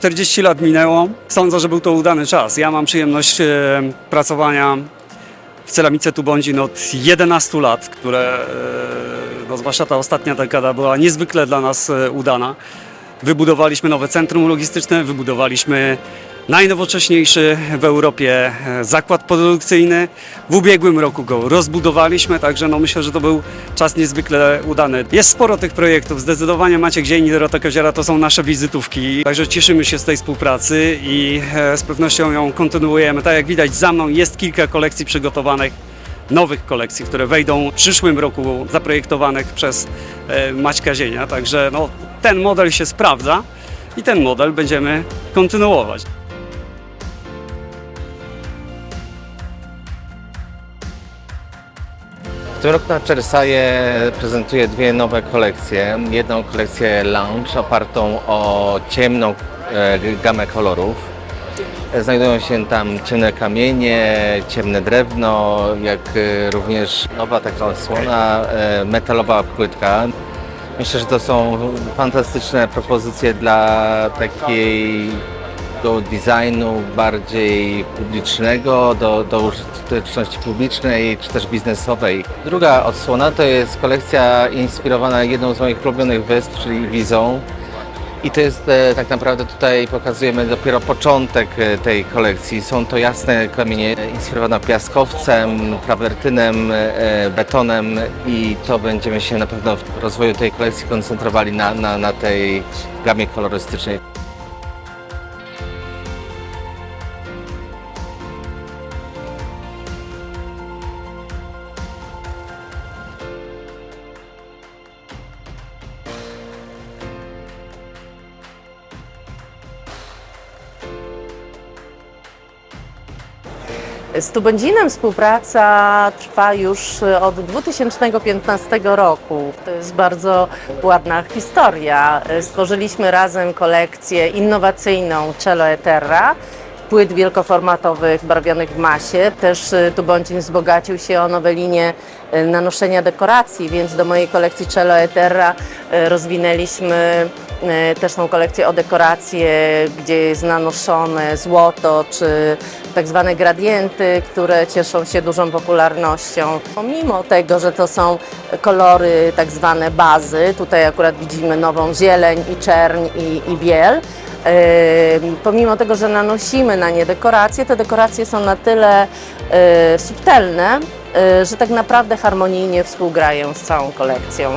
Czterdzieści lat minęło. Sądzę, że był to udany czas. Ja mam przyjemność e, pracowania w Celamice Tubądzin od 11 lat, które, e, no zwłaszcza ta ostatnia dekada była niezwykle dla nas e, udana. Wybudowaliśmy nowe centrum logistyczne, wybudowaliśmy najnowocześniejszy w Europie e, zakład produkcyjny. W ubiegłym roku go rozbudowaliśmy, także no myślę, że to był czas niezwykle udany. Jest sporo tych projektów, zdecydowanie Maciek Dzień i Dorota Koziara to są nasze wizytówki, także cieszymy się z tej współpracy i e, z pewnością ją kontynuujemy. Tak jak widać za mną jest kilka kolekcji przygotowanych nowych kolekcji, które wejdą w przyszłym roku, zaprojektowanych przez e, Maćka Zienia. Także no, ten model się sprawdza i ten model będziemy kontynuować. W tym roku na Czersaje prezentuje dwie nowe kolekcje. Jedną kolekcję Lounge opartą o ciemną e, gamę kolorów. Znajdują się tam ciemne kamienie, ciemne drewno, jak e, również nowa taka osłona, e, metalowa płytka. Myślę, że to są fantastyczne propozycje dla takiego designu bardziej publicznego, do, do użyteczności publicznej czy też biznesowej. Druga odsłona to jest kolekcja inspirowana jedną z moich ulubionych wysp, czyli Wizą. I to jest e, tak naprawdę tutaj pokazujemy dopiero początek e, tej kolekcji. Są to jasne kamienie inspirowane piaskowcem, trawertynem, e, betonem i to będziemy się na pewno w rozwoju tej kolekcji koncentrowali na, na, na tej gamie kolorystycznej. Z Tubędzinem współpraca trwa już od 2015 roku. To jest bardzo ładna historia. Stworzyliśmy razem kolekcję innowacyjną Cello Eterra, płyt wielkoformatowych barwionych w masie. Też y, Tubądzin wzbogacił się o nowe linie nanoszenia dekoracji, więc do mojej kolekcji Cello Eterra rozwinęliśmy też tą kolekcję o dekoracje, gdzie jest nanoszone złoto czy tak zwane gradienty, które cieszą się dużą popularnością. Pomimo tego, że to są kolory tak zwane bazy, tutaj akurat widzimy nową zieleń i czerń i, i biel, Yy, pomimo tego, że nanosimy na nie dekoracje, te dekoracje są na tyle yy, subtelne, że tak naprawdę harmonijnie współgrają z całą kolekcją.